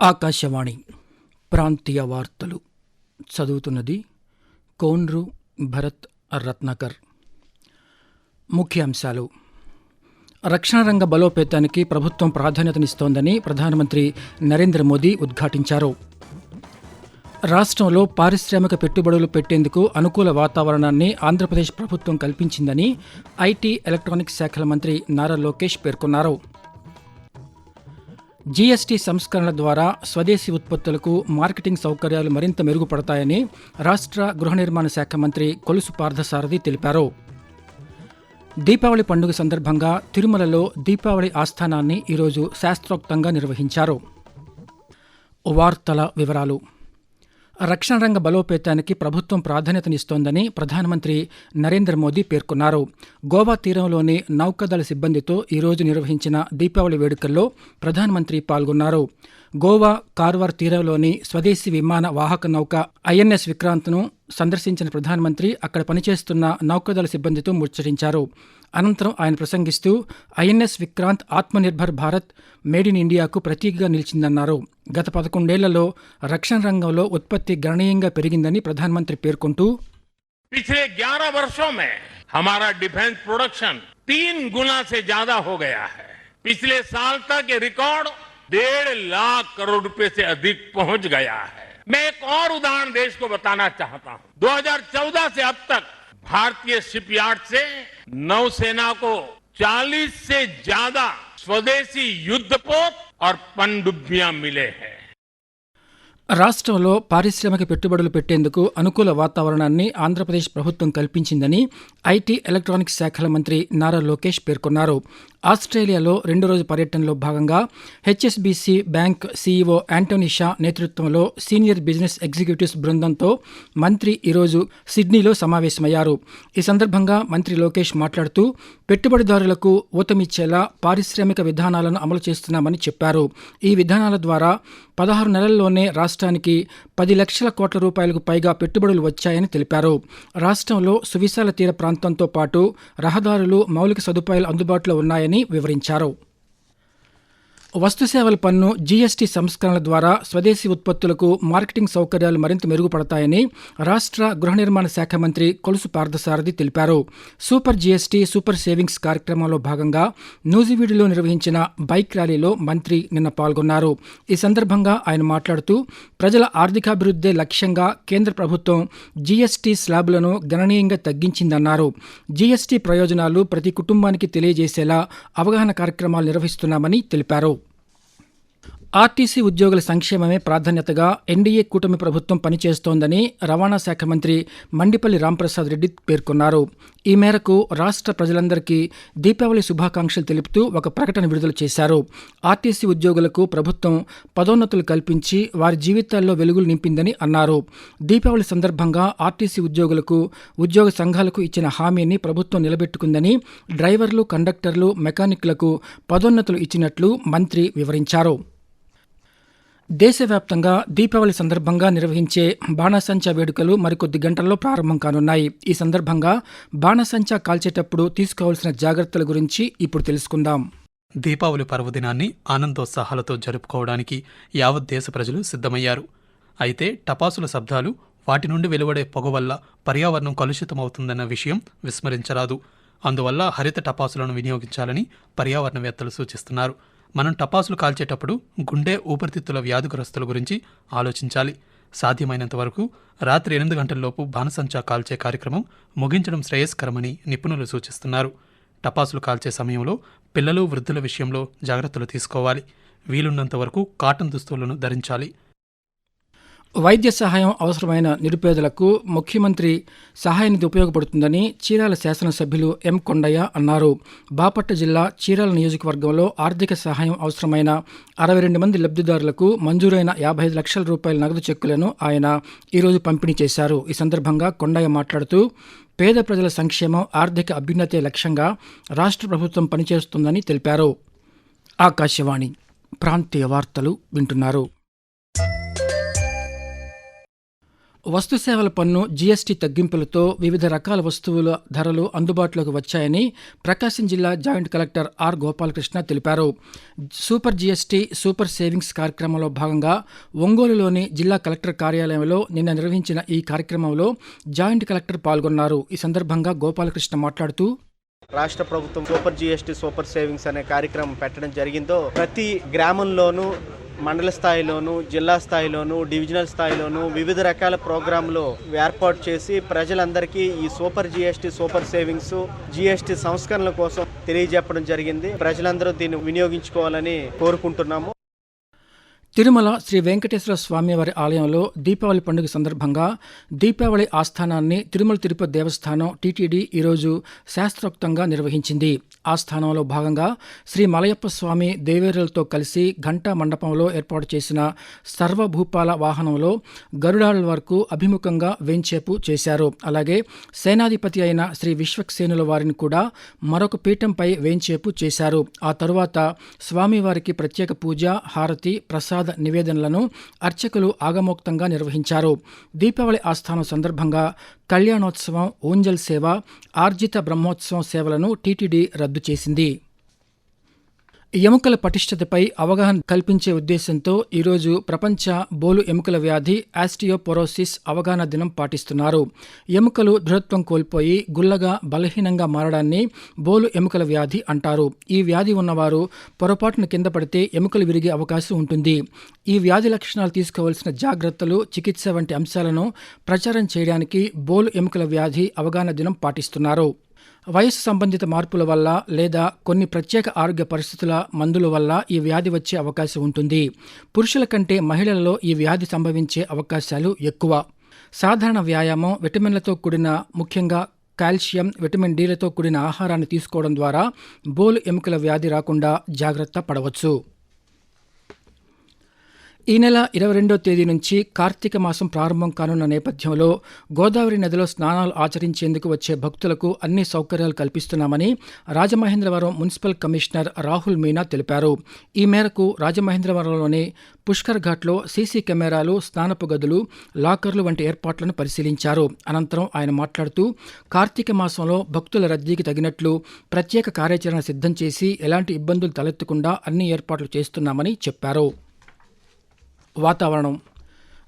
ఆకాశవాణి ప్రాంతీయ వార్తలు చదువుతున్నది కోన్రు భరత్ రత్నాకర్. ముఖ్యాంశాలు. రక్షణ రంగ బలోపేతానికి ప్రభుత్వం ప్రాధాన్యతనిస్తోందని ప్రధానమంత్రి నరేంద్ర మోదీ ఉద్ఘాటించారు. రాష్ట్రంలో పారిశ్రామిక పెట్టుబడులు పెట్టేందుకు అనుకూల వాతావరణాన్ని ఆంధ్రప్రదేశ్ ప్రభుత్వం కల్పించిందని ఐటీ ఎలక్ట్రానిక్స్ శాఖల మంత్రి నారా లోకేష్ పేర్కొన్నారు. జీఎస్టీ సంస్కరణల ద్వారా స్వదేశీ ఉత్పత్తులకు మార్కెటింగ్ సౌకర్యాలు మరింత మెరుగుపడతాయని రాష్ట్ర గృహ నిర్మాణ శాఖ మంత్రి కొలుసు పార్థసారథి తెలిపారు. దీపావళి పండుగ సందర్భంగా తిరుమలలో దీపావళి ఆస్థానాన్ని ఈరోజు శాస్త్రోక్తంగా నిర్వహించారు. వార్తల వివరాలు. రక్షణ రంగ బలోపేతానికి ప్రభుత్వం ప్రాధాన్యతనిస్తోందని ప్రధానమంత్రి నరేంద్ర మోదీ పేర్కొన్నారు. గోవా తీరంలోని నౌకాదళ సిబ్బందితో ఈరోజు నిర్వహించిన దీపావళి వేడుకల్లో ప్రధానమంత్రి పాల్గొన్నారు. గోవా కార్వార్ తీరంలోని స్వదేశీ విమాన వాహక నౌక ఐఎన్ఎస్ విక్రాంత్ను సందర్శించిన ప్రధానమంత్రి అక్కడ పనిచేస్తున్న నౌకాదళ సిబ్బందితో ముచ్చరించారు అనంతరం ఆయన ప్రసంగిస్తూ INS Vikrant Atmanirbhar Bharat made in ఇండియాకు ప్రతీకగా నిలిచిందన్నారు గత పదకొండేళ్లలో రక్షణ రంగంలో ఉత్పత్తి గణనీయంగా పెరిగిందని ప్రధానమంత్రి పేర్కొంటూ पिछले 11 वर्षों में हमारा डिफेंस प्रोडक्शन तीन गुना से ज्यादा हो गया है पिछले साल तक ये रिकॉर्ड डेढ़ लाख करोड़ रुपए से अधिक पहुंच गया है मैं एक और उदाहरण देश को बताना चाहता हूं 2014 से अब तक भारतीय शिपयार्ड से नौसेना को 40 से ज्यादा स्वदेशी युद्धपोत और पनडुब्बियां मिले हैं రాష్ట్రంలో పారిశ్రామిక పెట్టుబడులు పెట్టేందుకు అనుకూల వాతావరణాన్ని ఆంధ్రప్రదేశ్ ప్రభుత్వం కల్పించిందని ఐటీ ఎలక్ట్రానిక్స్ శాఖల మంత్రి నారా లోకేష్ పేర్కొన్నారు ఆస్ట్రేలియాలో రెండు రోజు పర్యటనలో భాగంగా HSBC bank CEO Antony Shaw నేతృత్వంలో సీనియర్ బిజినెస్ ఎగ్జిక్యూటివ్స్ బృందంతో మంత్రి ఈరోజు సిడ్నీలో సమావేశమయ్యారు. ఈ సందర్భంగా మంత్రి లోకేష్ మాట్లాడుతూ పెట్టుబడిదారులకు ఊతమిచ్చేలా పారిశ్రామిక విధానాలను అమలు చేస్తున్నామని చెప్పారు. ఈ విధానాల ద్వారా పదహారు నెలల్లోనే రాష్ట్రానికి పది లక్షల కోట్ల రూపాయలకు పైగా పెట్టుబడులు వచ్చాయని తెలిపారు. రాష్ట్రంలో సువిశాల తీర ప్రాంతంతో పాటు రహదారులు మౌలిక సదుపాయాలు అందుబాటులో ఉన్నాయని వివరించారు. వస్తుసేవల పన్ను జీఎస్టీ సంస్కరణల ద్వారా స్వదేశీ ఉత్పత్తులకు మార్కెటింగ్ సౌకర్యాలు మరింత మెరుగుపడతాయని రాష్ట్ర గృహ నిర్మాణ శాఖ మంత్రి కొలుసు పార్థసారథి తెలిపారు. సూపర్ జీఎస్టీ సూపర్ సేవింగ్స్ కార్యక్రమంలో భాగంగా నూజివీడులో నిర్వహించిన బైక్ ర్యాలీలో మంత్రి నిన్న పాల్గొన్నారు. ఈ సందర్భంగా ఆయన మాట్లాడుతూ ప్రజల ఆర్థికాభివృద్ధే లక్ష్యంగా కేంద్ర ప్రభుత్వం జీఎస్టీ స్లాబులను గణనీయంగా తగ్గించిందన్నారు. జీఎస్టీ ప్రయోజనాలు ప్రతి కుటుంబానికి తెలియజేసేలా అవగాహన కార్యక్రమాలు నిర్వహిస్తున్నామని తెలిపారు. ఆర్టీసీ ఉద్యోగుల సంక్షేమమే ప్రాధాన్యతగా ఎన్డీఏ కూటమి ప్రభుత్వం పనిచేస్తోందని రవాణా శాఖ మంత్రి మండిపల్లి రాంప్రసాద్ రెడ్డి పేర్కొన్నారు. ఈ మేరకు రాష్ట్ర ప్రజలందరికీ దీపావళి శుభాకాంక్షలు తెలుపుతూ ఒక ప్రకటన విడుదల చేశారు. ఆర్టీసీ ఉద్యోగులకు ప్రభుత్వం పదోన్నతులు కల్పించి వారి జీవితాల్లో వెలుగులు నింపిందని అన్నారు. దీపావళి సందర్భంగా ఆర్టీసీ ఉద్యోగులకు ఉద్యోగ సంఘాలకు ఇచ్చిన హామీని ప్రభుత్వం నిలబెట్టుకుందని డ్రైవర్లు కండక్టర్లు మెకానిక్లకు పదోన్నతులు ఇచ్చినట్లు మంత్రి వివరించారు. దేశవ్యాప్తంగా దీపావళి సందర్భంగా నిర్వహించే బాణసంచా వేడుకలు మరికొద్ది గంటల్లో ప్రారంభం కానున్నాయి. ఈ సందర్భంగా బాణసంచా కాల్చేటప్పుడు తీసుకోవాల్సిన జాగ్రత్తల గురించి ఇప్పుడు తెలుసుకుందాం. దీపావళి పర్వదినాన్ని ఆనందోత్సాహాలతో జరుపుకోవడానికి యావత్ దేశ ప్రజలు సిద్ధమయ్యారు. అయితే టపాసుల శబ్దాలు వాటి నుండి వెలువడే పొగ వల్ల పర్యావరణం కలుషితమవుతుందన్న విషయం విస్మరించరాదు. అందువల్ల హరిత టపాసులను వినియోగించాలని పర్యావరణవేత్తలు సూచిస్తున్నారు. మనం టపాసులు కాల్చేటప్పుడు గుండె ఊపిరితిత్తుల వ్యాధిగ్రస్తుల గురించి ఆలోచించాలి. సాధ్యమైనంత వరకు రాత్రి ఎనిమిది గంటల్లోపు బాణసంచా కాల్చే కార్యక్రమం ముగించడం శ్రేయస్కరమని నిపుణులు సూచిస్తున్నారు. టపాసులు కాల్చే సమయంలో పిల్లలు వృద్ధుల విషయంలో జాగ్రత్తలు తీసుకోవాలి. వీలున్నంత వరకు కాటన్ దుస్తులను ధరించాలి. వైద్య సహాయం అవసరమైన నిరుపేదలకు ముఖ్యమంత్రి సహాయ నిధి ఉపయోగపడుతుందని చీరాల శాసనసభ్యులు ఎం కొండయ్య అన్నారు. బాపట్ల జిల్లా చీరాల నియోజకవర్గంలో ఆర్థిక సహాయం అవసరమైన అరవై రెండు మంది లబ్ధిదారులకు మంజూరైన యాభై ఐదు లక్షల రూపాయల నగదు చెక్కులను ఆయన ఈరోజు పంపిణీ చేశారు. ఈ సందర్భంగా కొండయ్య మాట్లాడుతూ పేద ప్రజల సంక్షేమం ఆర్థిక అభ్యున్నతే లక్ష్యంగా రాష్ట్ర ప్రభుత్వం పనిచేస్తుందని తెలిపారు. ఆకాశవాణి ప్రాంతీయ వార్తలు వింటున్నారు. వస్తుసేవల పన్ను జీఎస్టీ తగ్గింపులతో వివిధ రకాల వస్తువుల ధరలు అందుబాటులోకి వచ్చాయని ప్రకాశం జిల్లా జాయింట్ కలెక్టర్ ఆర్ గోపాలకృష్ణ తెలిపారు. సూపర్ జీఎస్టీ సూపర్ సేవింగ్స్ కార్యక్రమంలో భాగంగా ఒంగోలులోని జిల్లా కలెక్టర్ కార్యాలయంలో నిన్న నిర్వహించిన ఈ కార్యక్రమంలో జాయింట్ కలెక్టర్ పాల్గొన్నారు. ఈ సందర్భంగా గోపాలకృష్ణ మాట్లాడుతూ రాష్ట్ర ప్రభుత్వం సూపర్ జిఎస్టీ సూపర్ సేవింగ్స్ అనే కార్యక్రమం పెట్టడం జరిగిందో ప్రతి గ్రామంలోనూ మండల స్థాయిలోను జిల్లా స్థాయిలోను డివిజనల్ స్థాయిలోను వివిధ రకాల ప్రోగ్రాంలు ఏర్పాటు చేసి ప్రజలందరికీ ఈ super GST super savings GST సంస్కరణల కోసం తెలియజెప్పడం జరిగింది. ప్రజలందరూ దీన్ని వినియోగించుకోవాలని కోరుకుంటున్నాము. తిరుమల శ్రీ వెంకటేశ్వర స్వామివారి ఆలయంలో దీపావళి పండుగ సందర్భంగా దీపావళి ఆస్థానాన్ని తిరుమల తిరుపతి దేవస్థానం టీటీడీ ఈరోజు శాస్త్రోక్తంగా నిర్వహించింది. ఆస్థానంలో భాగంగా శ్రీ మలయప్ప స్వామి దేవేరులతో కలిసి ఘంటా మండపంలో ఏర్పాటు చేసిన సర్వభూపాల వాహనంలో గరుడాల వరకు అభిముఖంగా వెంచేపు చేశారు. అలాగే సేనాధిపతి అయిన శ్రీ విశ్వక్సేనుల వారిని కూడా మరొక పీఠంపై వేంచేపు చేశారు. ఆ తరువాత స్వామివారికి ప్రత్యేక పూజ హారతి ప్రసాద నివేదనలను అర్చకులు ఆగమోక్తంగా నిర్వహించారు. దీపావళి ఆస్థానం సందర్భంగా కళ్యాణోత్సవం ఊంజల్ సేవ ఆర్జిత బ్రహ్మోత్సవం సేవలను టీటీడీ రద్దు చేసింది. ఎముకల పటిష్టతపై అవగాహన కల్పించే ఉద్దేశంతో ఈరోజు ప్రపంచ బోలు ఎముకల వ్యాధి ఆస్టియోపోరోసిస్ అవగాహన దినం పాటిస్తున్నారు. ఎముకలు దృఢత్వం కోల్పోయి గుల్లగా బలహీనంగా మారడాన్ని బోలు ఎముకల వ్యాధి అంటారు. ఈ వ్యాధి ఉన్నవారు పొరపాటున కింద పడితే ఎముకలు విరిగే అవకాశం ఉంటుంది. ఈ వ్యాధి లక్షణాలు తీసుకోవాల్సిన జాగ్రత్తలు చికిత్స వంటి అంశాలను ప్రచారం చేయడానికి బోలు ఎముకల వ్యాధి అవగాహన దినం పాటిస్తున్నారు. వయస్సు సంబంధిత మార్పుల వల్ల లేదా కొన్ని ప్రత్యేక ఆరోగ్య పరిస్థితుల మందుల వల్ల ఈ వ్యాధి వచ్చే అవకాశం ఉంటుంది. పురుషుల కంటే మహిళలలో ఈ వ్యాధి సంభవించే అవకాశాలు ఎక్కువ. సాధారణ వ్యాయామం విటమిన్లతో కూడిన ముఖ్యంగా కాల్షియం విటమిన్ డీలతో కూడిన ఆహారాన్ని తీసుకోవడం ద్వారా బోలు ఎముకల వ్యాధి రాకుండా జాగ్రత్త పడవచ్చు. ఈ నెల ఇరవై రెండో తేదీ నుంచి కార్తీక మాసం ప్రారంభం కానున్న నేపథ్యంలో గోదావరి నదిలో స్నానాలు ఆచరించేందుకు వచ్చే భక్తులకు అన్ని సౌకర్యాలు కల్పిస్తున్నామని రాజమహేంద్రవరం మున్సిపల్ కమిషనర్ రాహుల్ మీనా తెలిపారు. ఈ మేరకు రాజమహేంద్రవరంలోని పుష్కర్ ఘాట్లో సీసీ కెమెరాలు స్నానపు గదులు లాకర్లు వంటి ఏర్పాట్లను పరిశీలించారు. అనంతరం ఆయన మాట్లాడుతూ కార్తీక మాసంలో భక్తుల రద్దీకి తగినట్లు ప్రత్యేక కార్యాచరణ సిద్ధం చేసి ఎలాంటి ఇబ్బందులు తలెత్తకుండా అన్ని ఏర్పాట్లు చేస్తున్నామని చెప్పారు. వాతావరణం.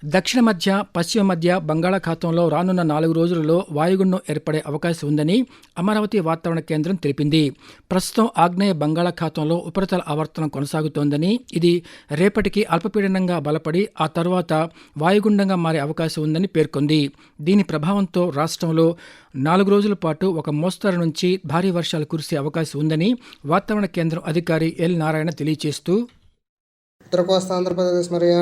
దక్షిణ మధ్య పశ్చిమ మధ్య బంగాళాఖాతంలో రానున్న నాలుగు రోజులలో వాయుగుండం ఏర్పడే అవకాశం ఉందని అమరావతి వాతావరణ కేంద్రం తెలిపింది. ప్రస్తుతం ఆగ్నేయ బంగాళాఖాతంలో ఉపరితల ఆవర్తనం కొనసాగుతోందని ఇది రేపటికి అల్పపీడనంగా బలపడి ఆ తర్వాత వాయుగుండంగా మారే అవకాశం ఉందని పేర్కొంది. దీని ప్రభావంతో రాష్ట్రంలో నాలుగు రోజుల పాటు ఒక మోస్తరు నుంచి భారీ వర్షాలు కురిసే అవకాశం ఉందని వాతావరణ కేంద్రం అధికారి ఎల్ నారాయణ తెలియజేస్తూ ఉత్తర కోస్తా ఆంధ్రప్రదేశ్ మరియు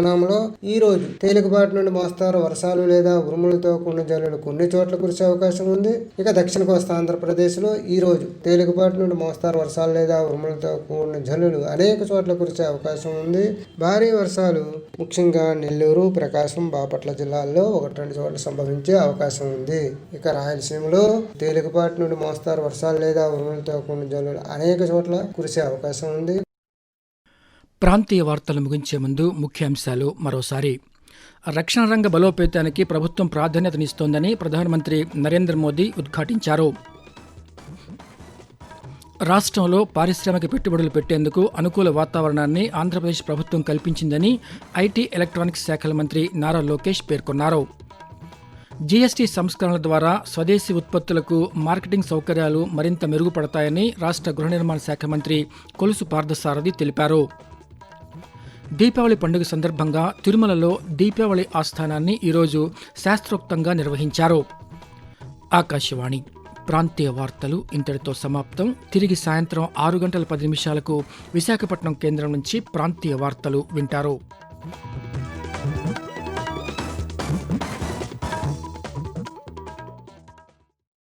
ఈ రోజు తేలికపాటి నుండి మోస్తారు వర్షాలు లేదా ఉరుములతో కూడిన జల్లులు కొన్ని చోట్ల కురిసే అవకాశం ఉంది. ఇక దక్షిణ కోస్తా ఆంధ్రప్రదేశ్లో ఈ రోజు తేలికపాటి నుండి మోస్తారు వర్షాలు లేదా ఉరుములతో కూడిన జల్లులు అనేక చోట్ల కురిసే అవకాశం ఉంది. భారీ వర్షాలు ముఖ్యంగా నెల్లూరు ప్రకాశం బాపట్ల జిల్లాల్లో ఒకటి రెండు చోట్ల సంభవించే అవకాశం ఉంది. ఇక రాయలసీమలో తేలికపాటి నుండి మోస్తారు వర్షాలు లేదా ఉరుములతో కూడిన జల్లులు అనేక చోట్ల కురిసే అవకాశం ఉంది. ప్రాంతీయ వార్తలు ముగించే ముందు ముఖ్యాంశాలు మరోసారి. రక్షణ రంగ బలోపేతానికి ప్రభుత్వం ప్రాధాన్యతనిస్తోందని ప్రధానమంత్రి నరేంద్ర మోదీ ఉద్ఘాటించారు. రాష్ట్రంలో పారిశ్రామిక పెట్టుబడులు పెట్టేందుకు అనుకూల వాతావరణాన్ని ఆంధ్రప్రదేశ్ ప్రభుత్వం కల్పించిందని ఐటీ ఎలక్ట్రానిక్స్ శాఖల మంత్రి నారా లోకేష్ పేర్కొన్నారు. జీఎస్టీ సంస్కరణల ద్వారా స్వదేశీ ఉత్పత్తులకు మార్కెటింగ్ సౌకర్యాలు మరింత మెరుగుపడతాయని రాష్ట్ర గృహ నిర్మాణ శాఖ మంత్రి కొలుసు పార్థసారథి తెలిపారు. దీపావళి పండుగ సందర్భంగా తిరుమలలో దీపావళి ఆస్థానాన్ని ఈరోజు శాస్త్రోక్తంగా నిర్వహించారు. ఆకాశవాణి ప్రాంతీయ వార్తలు ఇంతటితో సమాప్తం. తిరిగి సాయంత్రం ఆరు గంటల పది నిమిషాలకు విశాఖపట్నం కేంద్రం నుంచి ప్రాంతీయ వార్తలు వింటారు.